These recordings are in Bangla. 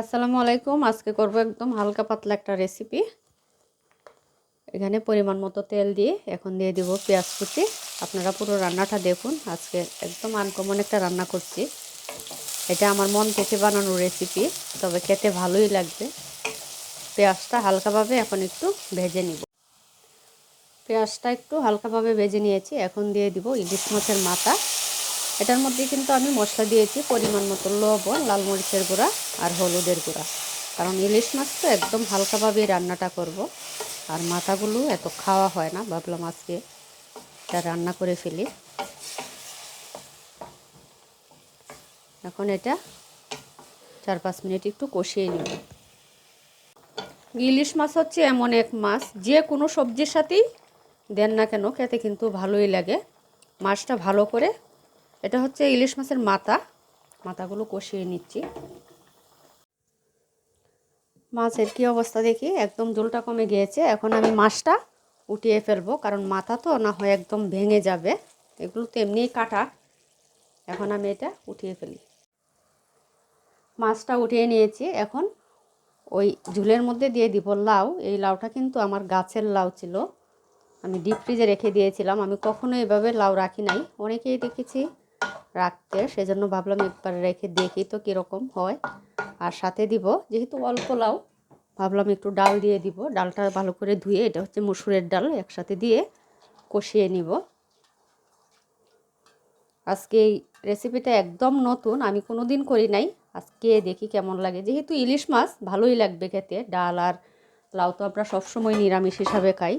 আসসালামু আলাইকুম। আজকে করব একদম হালকা পাতলা একটা রেসিপি এখানে পরিমাণ মতো তেল দিয়ে এখন দিয়ে দিব পেঁয়াজ কুচি। আপনারা পুরো রান্নাটা দেখুন। আজকে একদম আনকমন একটা রান্না করছি। এটা আমার মন থেকে বানানো রেসিপি তবে খেতে ভালোই লাগবে। পেঁয়াজটা হালকাভাবে এখন একটু ভেজে নিব। পেঁয়াজটা একটু হালকাভাবে ভেজে নিয়েছি। এখন দিয়ে দিব ইলিশ মাছের মাথা। এটার মধ্যে কিন্তু আমি মশলা দিয়েছি পরিমাণ মতো লবণ, লাল মরিচের গুঁড়া আর হলুদের গুঁড়া। কারণ ইলিশ মাছ তো একদম হালকাভাবেই রান্নাটা করব। আর মাথাগুলো এত খাওয়া হয় না, ভাবলাম আজকে এটা রান্না করে ফেলি। এখন এটা চার পাঁচ মিনিট একটু কষিয়ে নিব। ইলিশ মাছ হচ্ছে এমন এক মাছ, যে কোনো সবজির সাথেই দেন না কেন, খেতে কিন্তু ভালোই লাগে। মাছটা ভালো করে এটা হচ্ছে ইলিশ মাছের মাথা। মাথাগুলো কষিয়ে নিচ্ছি। মাছের কি অবস্থা দেখি? একদম জলটা কমে গিয়েছে। এখন আমি মাছটা উঠিয়ে ফেলব, কারণ মাথা তো না হয় একদম ভেঙে যাবে। এগুলো তো এমনিই কাটা। এখন আমি এটা উঠিয়ে ফেলি। মাছটা উঠিয়ে নিয়েছি। এখন ওই ঝুলের মধ্যে দিয়ে দিব লাউ। এই লাউটা কিন্তু আমার গাছের লাউ ছিল। আমি ডিপ ফ্রিজে রেখে দিয়েছিলাম। আমি কখনো এভাবে লাউ রাখি নাই। অনেকেই দেখেছি রাখতে। সেজন্য ভাবলাম একবার রেখে দেখি তো কীরকম হয়। আর সাথে দিব, যেহেতু অল্প লাউ, ভাবলাম একটু ডাল দিয়ে দিব। ডালটা ভালো করে ধুয়ে, এটা হচ্ছে মসুরের ডাল, একসাথে দিয়ে কষিয়ে নিব। আজকে এই রেসিপিটা একদম নতুন, আমি কোনো দিন করি নাই। আজকে দেখি কেমন লাগে। যেহেতু ইলিশ মাছ, ভালোই লাগবে খেতে। ডাল আর লাউ তো আমরা সবসময় নিরামিষ হিসাবে খাই।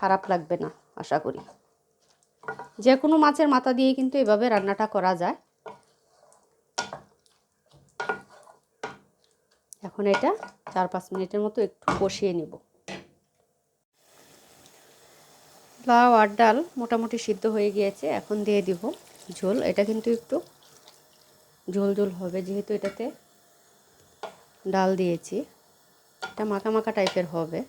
খারাপ লাগবে না, আশা করি। যে কোনো মাছের মাথা দিয়ে কিন্তু এভাবে রান্নাটা করা যায়। এখন এটা চার পাঁচ মিনিটের মতো একটু কষিয়ে নেব। লাউ আর ডাল মোটামুটি সিদ্ধ হয়ে গিয়েছে, এখন দিয়ে দিব ঝোল। এটা কিন্তু একটু ঝোল ঝোল হবে, যেহেতু এটাতে ডাল দিয়েছি। এটা মাখা মাখা টাইপের হবে।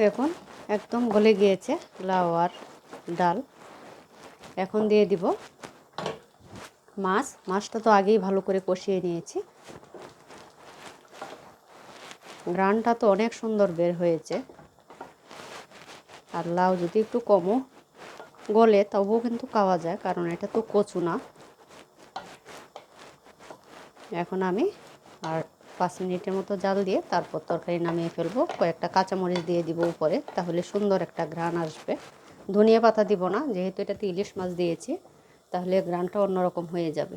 দেখুন, একদম গলে গিয়েছে লাউ আর ডাল। এখন দিয়ে দিব মাছ। মাছটা তো আগেই ভালো করে কষিয়ে নিয়েছি। গ্রানটা তো অনেক সুন্দর বের হয়েছে। আর লাউ যদি একটু কমও গলে, তবুও কিন্তু খাওয়া যায়, কারণ এটা তো কচু না। এখন আমি আর পাঁচ মিনিটের মতো জাল দিয়ে তারপর তরকারি নামিয়ে ফেলব। কয়েকটা কাঁচামরিচ দিয়ে দিব উপরে, তাহলে সুন্দর একটা ঘ্রাণ আসবে। ধনিয়া পাতা দিব না, যেহেতু এটাতে ইলিশ মাছ দিয়েছি, তাহলে ঘ্রাণটা অন্যরকম হয়ে যাবে।